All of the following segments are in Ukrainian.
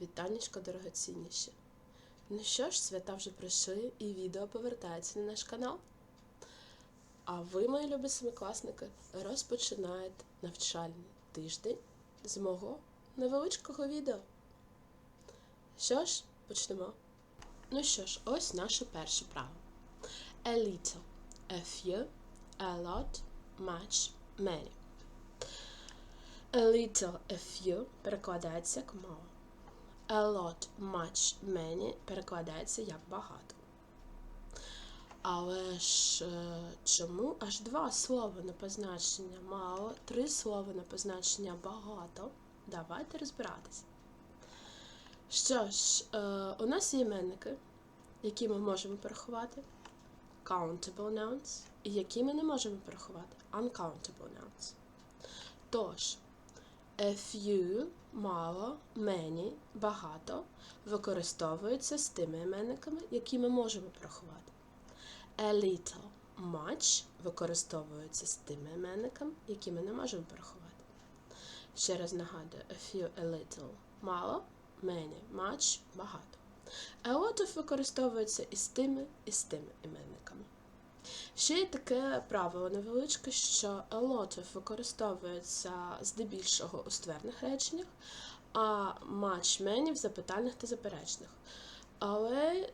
Вітанечко дорогоцінніші. Ну що ж, свята вже пройшли і відео повертається на наш канал. А ви, мої любі семикласники, розпочинаєте навчальний тиждень з мого невеличкого відео. Що ж, почнемо. Ну що ж, ось наше перше право. A little, a few, a lot, much, many. A little, a few перекладається як мало. A lot, much, many перекладається як багато. Але ж е, чому аж два слова на позначення мало, три слова на позначення багато? Давайте розбиратися. Що ж, е, у нас є іменники, які ми можемо порахувати. Countable nouns, і які ми не можемо порахувати. Uncountable nouns. Тож, a few мало, many багато використовуються з тими іменниками, які ми можемо порахувати. A little much використовується з тими іменниками, які ми не можемо порахувати. Ще раз нагадую, a few, a little мало, many, much багато. A lot of використовується і з тими, і з тими іменниками. Ще є таке правило невеличке, що a використовується здебільшого у ствердних реченнях, а much many в запитальних та заперечних. Але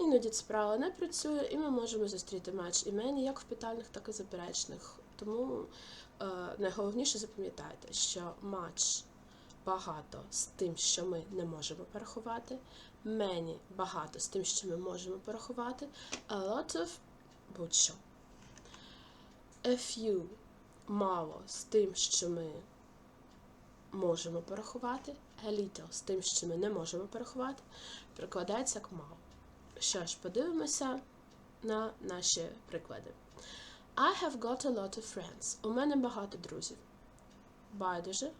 іноді це правило не працює, і ми можемо зустріти much і many як в питальних, так і заперечних. Тому е, найголовніше запам'ятайте, що much багато з тим, що ми не можемо порахувати, many багато з тим, що ми можемо порахувати, a lot of будь-що. A few мало з тим, що ми можемо порахувати, a little з тим, що ми не можемо порахувати, перекладається як мало. Що ж, подивимося на наші приклади. I have got a lot of friends. У мене багато друзів. Байдуже.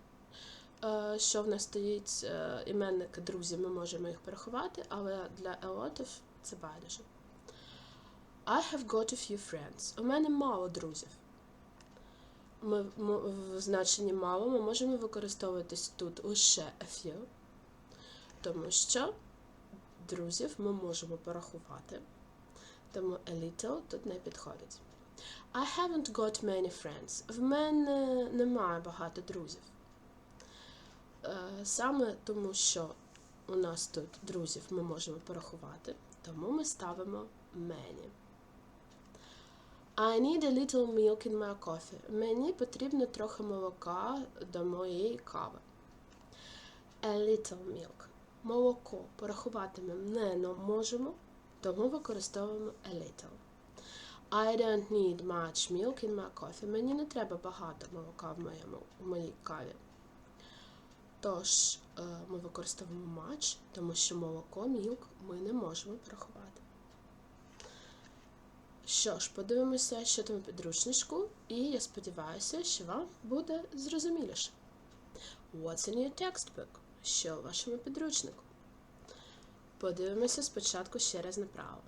Е, Що в нас стоїть е, іменники друзі, ми можемо їх порахувати, але для a lot of це байдуже. I have got a few friends. У мене мало друзів. Ми, в значенні мало ми можемо використовуватись тут лише a few, тому що друзів ми можемо порахувати. Тому a little тут не підходить. I haven't got many friends. В мене немає багато друзів. Е, Саме тому, що у нас тут друзів ми можемо порахувати, тому ми ставимо many. I need a little milk in my coffee. Мені потрібно трохи молока до моєї кави. A little milk. Молоко порахувати ми не можемо, тому використовуємо a little. I don't need much milk in my coffee. Мені не треба багато молока в, моєму, в моїй каві. Тож е, ми використовуємо much, тому що молоко, milk ми не можемо порахувати. Що ж, подивимося, що там у підручничку, і я сподіваюся, що вам буде зрозуміліше. What's in your textbook? Що у вашому підручнику? Подивимося спочатку ще раз направо.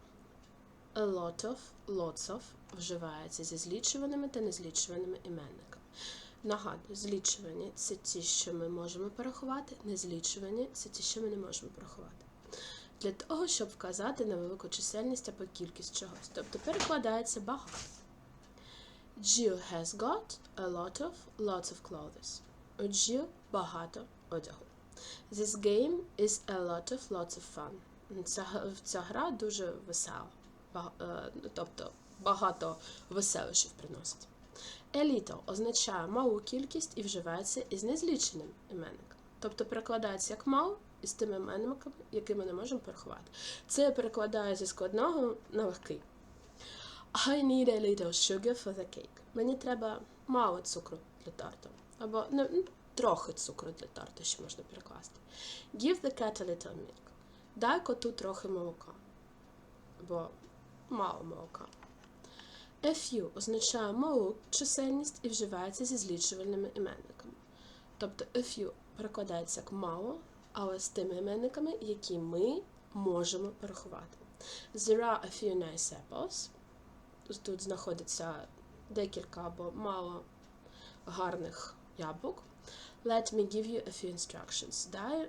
A lot of, lots of вживається зі злічуваними та незлічуваними іменниками. Нагадую, злічувані це ті, що ми можемо порахувати, незлічувані це ті, що ми не можемо порахувати для того, щоб вказати на велику чисельність або кількість чогось. Тобто перекладається багато. Jill has got a lot of lots of clothes. У Jill багато одягу. This game is a lot of lots of fun. Ця, ця гра дуже весела. Ба- е, ну, тобто багато веселощів приносить. A little означає малу кількість і вживається із незліченим іменником. Тобто перекладається як мало із тими іменниками, які ми не можемо порахувати. Це я перекладаю зі складного на легкий. I need a little sugar for the cake. Мені треба мало цукру для торту. Або ну, ну, трохи цукру для торту, що можна перекласти. Give the cat a little milk. Дай коту трохи молока. Або мало молока. A few означає малу чисельність і вживається зі злічувальними іменниками. Тобто a few перекладається як мало, але з тими іменниками, які ми можемо порахувати. There are a few nice apples. Тут знаходиться декілька або мало гарних яблук. Let me give you a few instructions. Дай,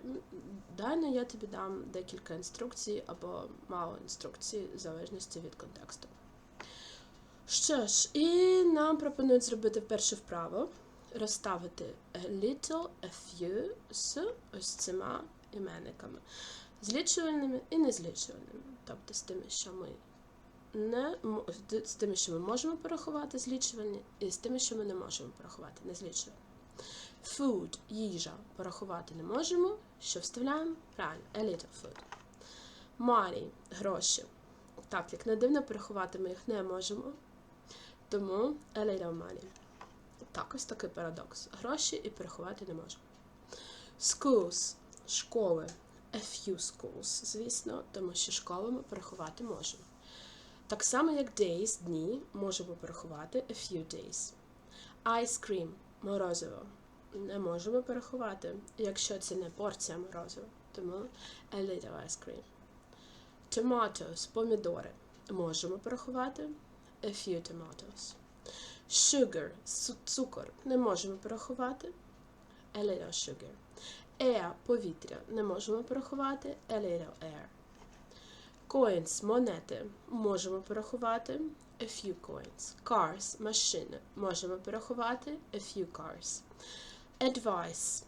дай ну, я тобі дам декілька інструкцій або мало інструкцій, в залежності від контексту. Що ж, і нам пропонують зробити перше вправо, розставити little, a few з ось цими іменниками. Злічувальними і незлічувальними. Тобто з тими, що ми не з тими, що ми можемо порахувати злічувальні, і з тими, що ми не можемо порахувати незлічувальні. Food – їжа порахувати не можемо. Що вставляємо? Правильно, a little food. Money – гроші. Так, як не дивно, порахувати ми їх не можемо. Тому a little money. Так, ось такий парадокс. Гроші і порахувати не можемо. Schools – школи. A few schools, звісно, тому що школи ми порахувати можемо. Так само, як days – дні, можемо порахувати a few days. Ice cream – морозиво. Не можемо порахувати, якщо це не порція морозива. Тому a little ice cream. Tomatoes – помідори. Можемо порахувати a few tomatoes. Sugar – цукор. Не можемо порахувати little sugar. Air – повітря. Не можемо порахувати little air. Coins – монети. Можемо порахувати a few coins. Cars – машини. Можемо порахувати a few cars. Advice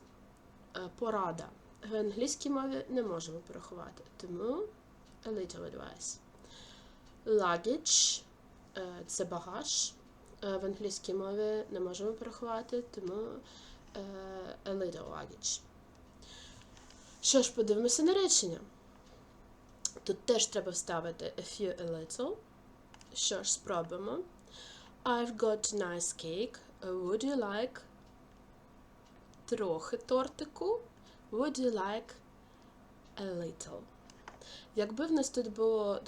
е, – порада. В англійській мові не можемо порахувати, тому a little advice. Luggage е, – це багаж. Е, В англійській мові не можемо порахувати, тому е, a little luggage. Що ж, подивимося на речення. Тут теж треба вставити a few, a little. Що ж, спробуємо. I've got nice cake. Would you like трохи тортику? Would you like a little? Якби в нас тут було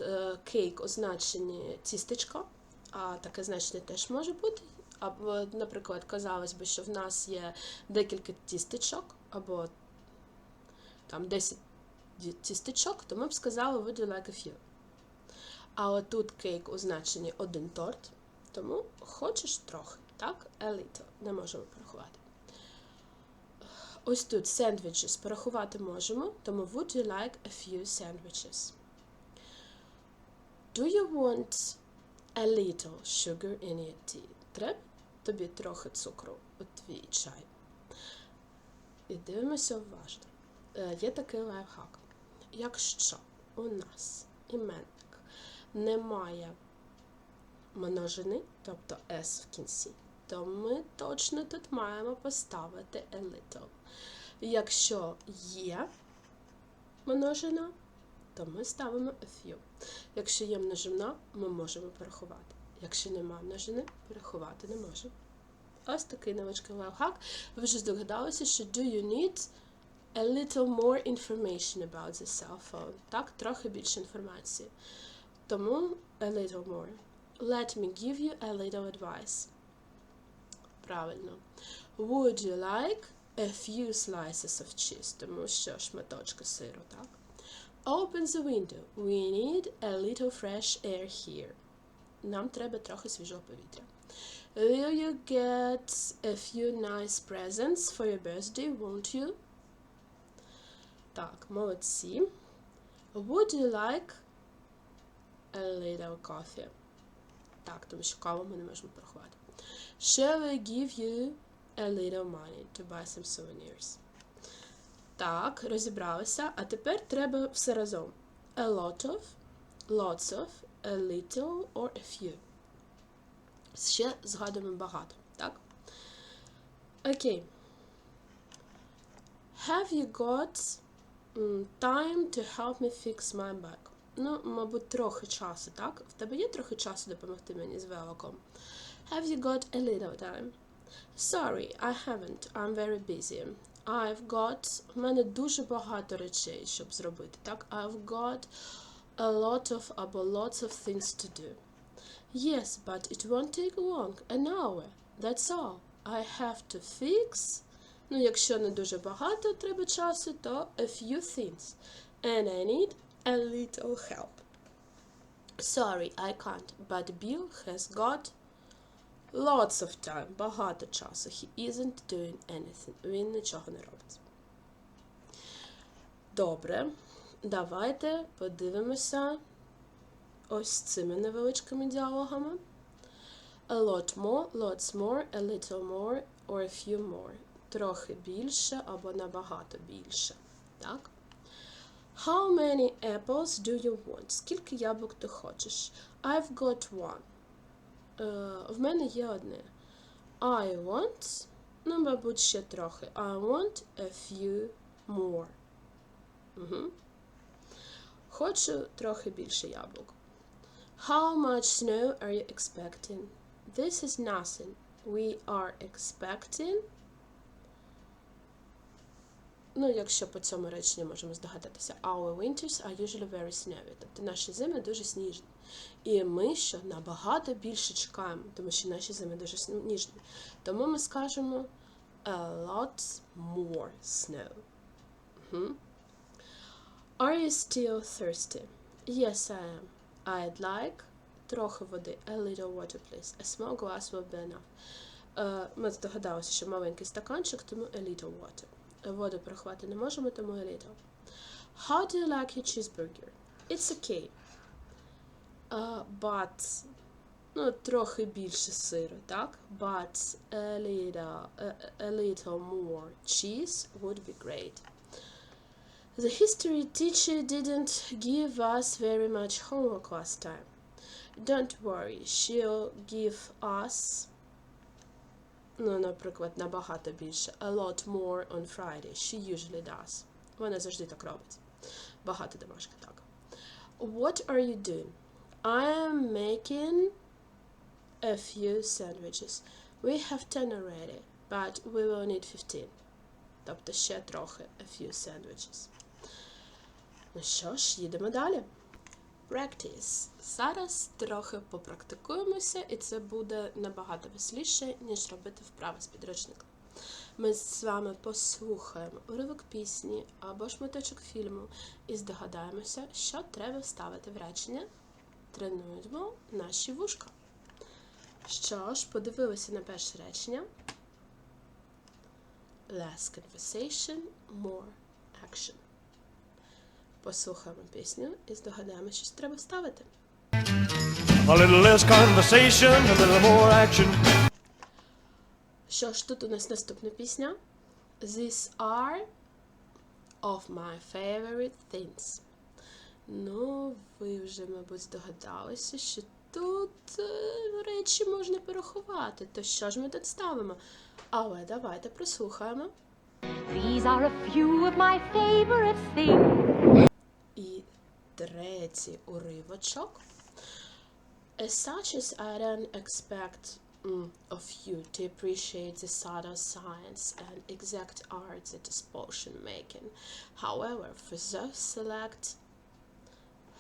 кейк означені тістечко, а таке значення теж може бути. Або, наприклад, казалось би, що в нас є декілька тістечок, або там 10 ді- тістечок, то ми б сказали would you like a few. А отут кейк у значенні один торт, тому хочеш трохи, так? A little. Не можемо порахувати. Ось тут sandwiches порахувати можемо, тому would you like a few sandwiches? Do you want a little sugar in your tea? Треба тобі трохи цукру у твій чай. І дивимося уважно. Е, Є такий лайфхак. Якщо у нас іменник не має множини, тобто S в кінці, то ми точно тут маємо поставити a little. Якщо є множина, то ми ставимо a few. Якщо є множина, ми можемо порахувати. Якщо немає множини, порахувати не можемо. Ось такий невеличкий лайфхак. Ви вже здогадалися, що do you need a little more information about the cell phone. Так, трохи більше інформації. Тому a little more. Let me give you a little advice. Правильно. Would you like a few slices of cheese? Тому що шматочки сиру, так? Open the window. We need a little fresh air here. Нам треба трохи свіжого повітря. Will you get a few nice presents for your birthday, won't you? Так, молодці. Would you like a little coffee? Так, тому що каву ми не можемо порахувати. Shall I give you a little money to buy some souvenirs? Так, розібралися. А тепер треба все разом. A lot of, lots of, a little or a few. Ще згадуємо багато, так? Окей. Have you got time to help me fix my bag? Ну, мабуть, трохи часу, так? В тебе є трохи часу допомогти мені з великом? Have you got a little time? Sorry, I haven't. I'm very busy. I've got... У мене дуже багато речей, щоб зробити, так? I've got a lot of або lots of things to do. Yes, but it won't take long. An hour. That's all. I have to fix. Ну, якщо не дуже багато треба часу, то a few things. And I need a little help. Sorry, I can't, but Bill has got Lots of time. Багато часу. He isn't doing anything. Він нічого не робить. Добре. Давайте подивимося ось цими невеличкими діалогами. A lot more, lots more, a little more, or a few more. Трохи більше або набагато більше. Так? How many apples do you want? Скільки яблук ти хочеш? I've got one. Е, в мене є одне. I want, ну, мабуть, ще трохи. I want a few more. Угу. Хочу трохи більше яблук. How much snow are you expecting? This is nothing. We are expecting. Ну, якщо по цьому реченню можемо здогадатися, our winters are usually very snowy. Тобто наші зими дуже сніжні. І ми що набагато більше чекаємо, тому що наші зими дуже сніжні. Тому ми скажемо a lot more snow. Мгм. Are you still thirsty? Yes, I am. I'd like трохи води. A little water, please. A small glass will be enough. Е, Ми здогадалися, що маленький стаканчик, тому a little water. Воду прихвати не можемо, тому a little. How do you like your cheeseburger? It's okay. Uh, but ну, трохи більше сиру, так? But a little, a, a little more cheese would be great. The history teacher didn't give us very much homework last time. Don't worry, she'll give us, ну, наприклад, набагато більше. A lot more on Friday. She usually does. Вона завжди так робить. Багато домашки так. What are you doing? I am making a few sandwiches. We have 10 already, but we will need 15. Тобто ще трохи a few sandwiches. Ну що ж, їдемо далі. Practice. Зараз трохи попрактикуємося, і це буде набагато веселіше, ніж робити вправи з підручника. Ми з вами послухаємо уривок пісні або шматочок фільму і здогадаємося, що треба вставити в речення. Тренуємо наші вушка. Що ж, подивилися на перше речення. Less conversation, more action. Послухаємо пісню і здогадаємося, що треба вставити. A little less conversation, a little more action. Що ж, тут у нас наступна пісня. These are of my favorite things. Ну, ви вже, мабуть, здогадалися, що тут е, речі можна порахувати. То що ж ми тут ставимо? Але давайте прослухаємо. These are a few of my favorite things. І третій уривочок. As such as I don't expect mm, of you to appreciate the subtle science and exact art that is potion making. However, for those select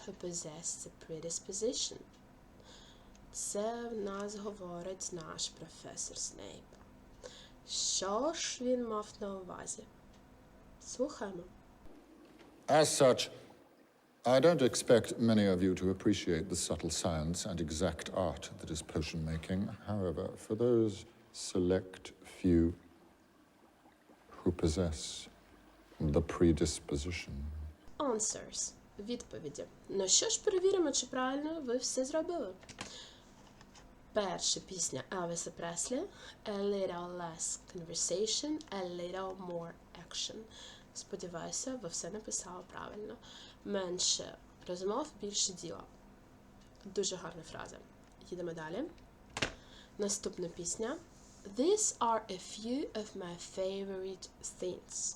who possess the predisposition. Це в нас говорить наш професор Снейп. Що ж він мав на увазі? Слухаємо. As such, I don't expect many of you to appreciate the subtle science and exact art that is potion making. However, for those select few who possess the predisposition, Answers. Відповіді. Ну що ж, перевіримо, чи правильно ви все зробили. Перша пісня Елвіса Преслі A little less conversation, a little more action. Сподіваюся, ви все написали правильно. Менше розмов, більше діла. Дуже гарна фраза. Їдемо далі. Наступна пісня. These are a few of my favorite things.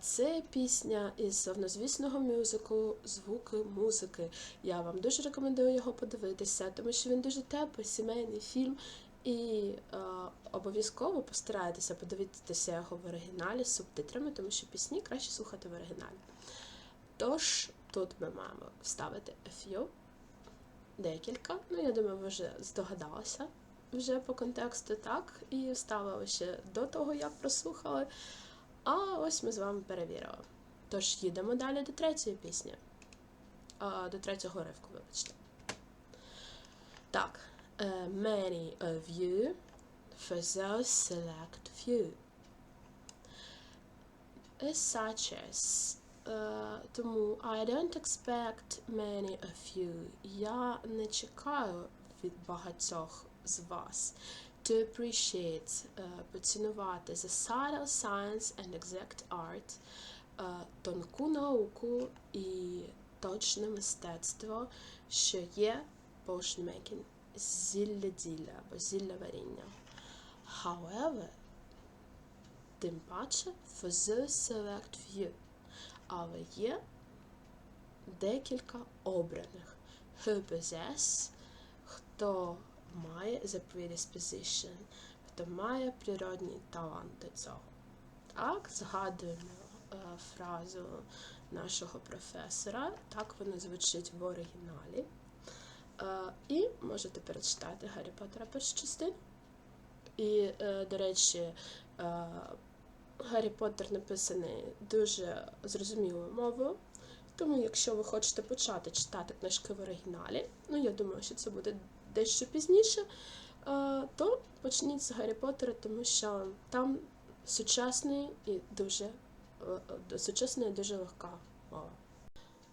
Це пісня із славнозвісного мюзиклу Звуки музики. Я вам дуже рекомендую його подивитися, тому що він дуже теплий, сімейний фільм. І е, обов'язково постарайтеся подивитися його в оригіналі з субтитрами, тому що пісні краще слухати в оригіналі. Тож, тут ми маємо вставити a few, декілька. Ну, я думаю, ви вже здогадалися вже по контексту, так, і вставили ще до того, як прослухали. А ось ми з вами перевірили. Тож їдемо далі до третьої пісні. А, до третього ривку, вибачте. Так. uh, many of you for those select few. As such as е, тому I don't expect many of you. Я не чекаю від багатьох з вас to appreciate, е, поцінувати the subtle science and exact art, е, тонку науку і точне мистецтво, що є potion making, зілля-ділля або зілля-варіння. However, тим паче for the select few. Але є декілька обраних. Who possess, хто має the predisposition, хто має природній талант до цього. Так, згадуємо е, фразу нашого професора, так вона звучить в оригіналі. Е, і можете перечитати Гаррі Поттера першу частину. І, е, до речі, е, Гаррі Поттер написаний дуже зрозумілою мовою. Тому, якщо ви хочете почати читати книжки в оригіналі, ну я думаю, що це буде дещо пізніше, е, то почніть з Гаррі Поттера, тому що там сучасний і дуже е, е, сучасна і дуже легка мова.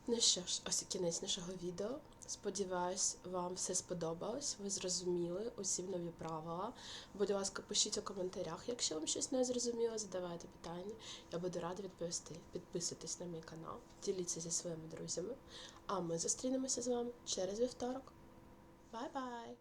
Ну що ж, ось і кінець нашого відео. Сподіваюсь, вам все сподобалось. Ви зрозуміли усі нові правила. Будь ласка, пишіть у коментарях, якщо вам щось не зрозуміло, задавайте питання. Я буду рада відповісти. Підписуйтесь на мій канал, діліться зі своїми друзями. А ми зустрінемося з вами через вівторок. Bye bye.